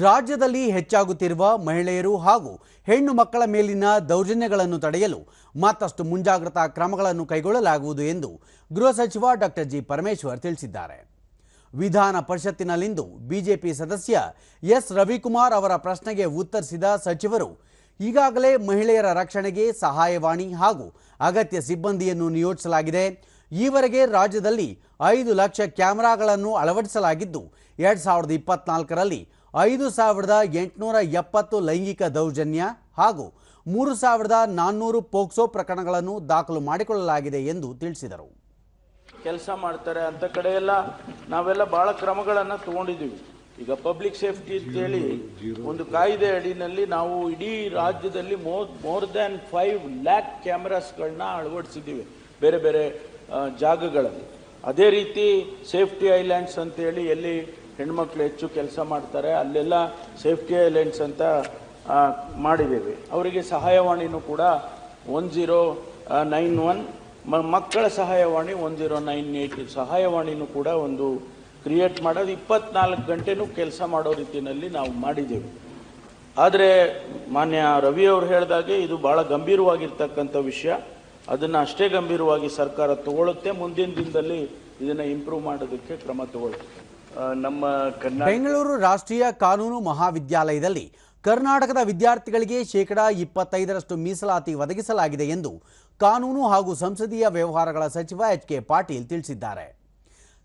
ರಾಜ್ಯದಲ್ಲಿ ಹೆಚ್ಚಾಗುತ್ತಿರುವ ಮಹಿಳೆಯರು ಹಾಗೂ ಹೆಣ್ಣು ಮಕ್ಕಳ ಮೇಲಿನ ದೌರ್ಜನ್ಯಗಳನ್ನು ತಡೆಯಲು ಮತ್ತಷ್ಟು ಮುಂಜಾಗ್ರತಾ ಕ್ರಮಗಳನ್ನು ಕೈಗೊಳ್ಳಲಾಗುವುದು ಎಂದು ಗೃಹ ಸಚಿವ ಡಾಕ್ಟರ್ ಜಿ ಪರಮೇಶ್ವರ್ ತಿಳಿಸಿದ್ದಾರೆ. ವಿಧಾನ ಪರಿಷತ್ತಿನಲ್ಲಿಂದು ಬಿಜೆಪಿ ಸದಸ್ಯ ಎಸ್. ರವಿಕುಮಾರ್ ಅವರ ಪ್ರಶ್ನೆಗೆ ಉತ್ತರಿಸಿದ ಸಚಿವರು, ಈಗಾಗಲೇ ಮಹಿಳೆಯರ ರಕ್ಷಣೆಗೆ ಸಹಾಯವಾಣಿ ಹಾಗೂ ಅಗತ್ಯ ಸಿಬ್ಬಂದಿಯನ್ನು ನಿಯೋಜಿಸಲಾಗಿದೆ. ಈವರೆಗೆ ರಾಜ್ಯದಲ್ಲಿ ಐದು ಲಕ್ಷ ಕ್ಯಾಮೆರಾಗಳನ್ನು ಅಳವಡಿಸಲಾಗಿದ್ದು, ಎರಡ್ ಸಾವಿರದ ಇಪ್ಪತ್ನಾಲ್ಕರಲ್ಲಿ ಐದು ಸಾವಿರದ ಎಂಟುನೂರ ಎಪ್ಪತ್ತು ಲೈಂಗಿಕ ದೌರ್ಜನ್ಯ ಹಾಗೂ ಮೂರು ಸಾವಿರದ ನಾನ್ನೂರು ಪೋಕ್ಸೋ ಪ್ರಕರಣಗಳನ್ನು ದಾಖಲು ಮಾಡಿಕೊಳ್ಳಲಾಗಿದೆ ಎಂದು ತಿಳಿಸಿದರು. ಕೆಲಸ ಮಾಡ್ತಾರೆ ಅಂತ ಕಡೆಯೆಲ್ಲ ನಾವೆಲ್ಲ ಬಹಳ ಕ್ರಮಗಳನ್ನು ತಗೊಂಡಿದ್ದೀವಿ. ಈಗ ಪಬ್ಲಿಕ್ ಸೇಫ್ಟಿ ಅಂತೇಳಿ ಒಂದು ಕಾಯ್ದೆ ಅಡಿನಲ್ಲಿ ನಾವು ಇಡೀ ರಾಜ್ಯದಲ್ಲಿ more more than five lakh ಕ್ಯಾಮ್ರಾಸ್ಗಳನ್ನ ಅಳವಡಿಸಿದ್ದೀವಿ ಬೇರೆ ಬೇರೆ ಜಾಗಗಳಲ್ಲಿ. ಅದೇ ರೀತಿ ಸೇಫ್ಟಿ ಐಲ್ಯಾಂಡ್ಸ್ ಅಂತೇಳಿ ಎಲ್ಲಿ ಹೆಣ್ಮಕ್ಳು ಹೆಚ್ಚು ಕೆಲಸ ಮಾಡ್ತಾರೆ, ಅಲ್ಲೆಲ್ಲ ಸೇಫ್ಟಿ ಐಲೆಂಡ್ಸ್ ಅಂತ ಮಾಡಿದ್ದೀವಿ. ಅವರಿಗೆ ಸಹಾಯವಾಣಿನೂ ಕೂಡ ಒನ್ ಜೀರೋ ನೈನ್ ಒನ್ ಮಕ್ಕಳ ಸಹಾಯವಾಣಿ ಒನ್ ಜೀರೋ ನೈನ್ ಏಯ್ಟ್ ಸಹಾಯವಾಣಿನೂ ಕೂಡ ಒಂದು ಕ್ರಿಯೇಟ್ ಮಾಡೋದು. ಇಪ್ಪತ್ನಾಲ್ಕು ಗಂಟೆನೂ ಕೆಲಸ ಮಾಡೋ ರೀತಿಯಲ್ಲಿ ನಾವು ಮಾಡಿದ್ದೇವೆ. ಆದರೆ ಮಾನ್ಯ ರವಿ ಅವರು ಹೇಳಿದಾಗೆ ಇದು ಬಹಳ ಗಂಭೀರವಾಗಿರ್ತಕ್ಕಂಥ ವಿಷಯ. ಅದನ್ನು ಅಷ್ಟೇ ಗಂಭೀರವಾಗಿ ಸರ್ಕಾರ ತಗೊಳ್ಳುತ್ತೆ ಮುಂದಿನ ದಿನದಲ್ಲಿ ಇದನ್ನು ಇಂಪ್ರೂವ್ ಮಾಡೋದಕ್ಕೆ ಕ್ರಮ ತಗೊಳ್ಳುತ್ತೆ. ನಮ್ಮ ಬೆಂಗಳೂರು ರಾಷ್ಟ್ರೀಯ ಕಾನೂನು ಮಹಾವಿದ್ಯಾಲಯದಲ್ಲಿ ಕರ್ನಾಟಕದ ವಿದ್ಯಾರ್ಥಿಗಳಿಗೆ ಶೇಕಡಾ ಇಪ್ಪತ್ತೈದರಷ್ಟು ಮೀಸಲಾತಿ ಒದಗಿಸಲಾಗಿದೆ ಎಂದು ಕಾನೂನು ಹಾಗೂ ಸಂಸದೀಯ ವ್ಯವಹಾರಗಳ ಸಚಿವ ಎಚ್ ಕೆ ಪಾಟೀಲ್ ತಿಳಿಸಿದ್ದಾರೆ.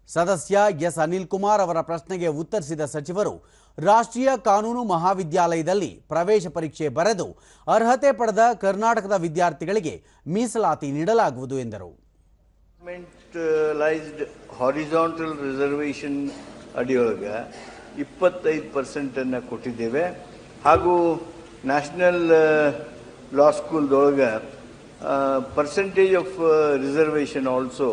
ಸದಸ್ಯ ಎಸ್ ಅನಿಲ್ ಕುಮಾರ್ ಅವರ ಪ್ರಶ್ನೆಗೆ ಉತ್ತರಿಸಿದ ಸಚಿವರು ರಾಷ್ಟ್ರೀಯ ಕಾನೂನು ಮಹಾವಿದ್ಯಾಲಯದಲ್ಲಿ ಪ್ರವೇಶ ಪರೀಕ್ಷೆ ಬರೆದು ಅರ್ಹತೆ ಪಡೆದ ಕರ್ನಾಟಕದ ವಿದ್ಯಾರ್ಥಿಗಳಿಗೆ ಮೀಸಲಾತಿ ನೀಡಲಾಗುವುದು ಎಂದರು. ಅಡಿಯೊಳಗೆ ಇಪ್ಪತ್ತೈದು ಪರ್ಸೆಂಟನ್ನು ಕೊಟ್ಟಿದ್ದೇವೆ ಹಾಗೂ national law ಸ್ಕೂಲ್ದೊಳಗೆ percentage of reservation also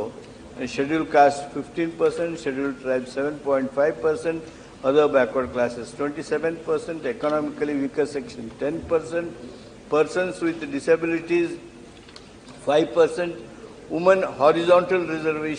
schedule caste fifteen percent schedule tribe seven point five percent other backward classes 27%, economically weaker section 10%, persons with disabilities 5%, women horizontal reservation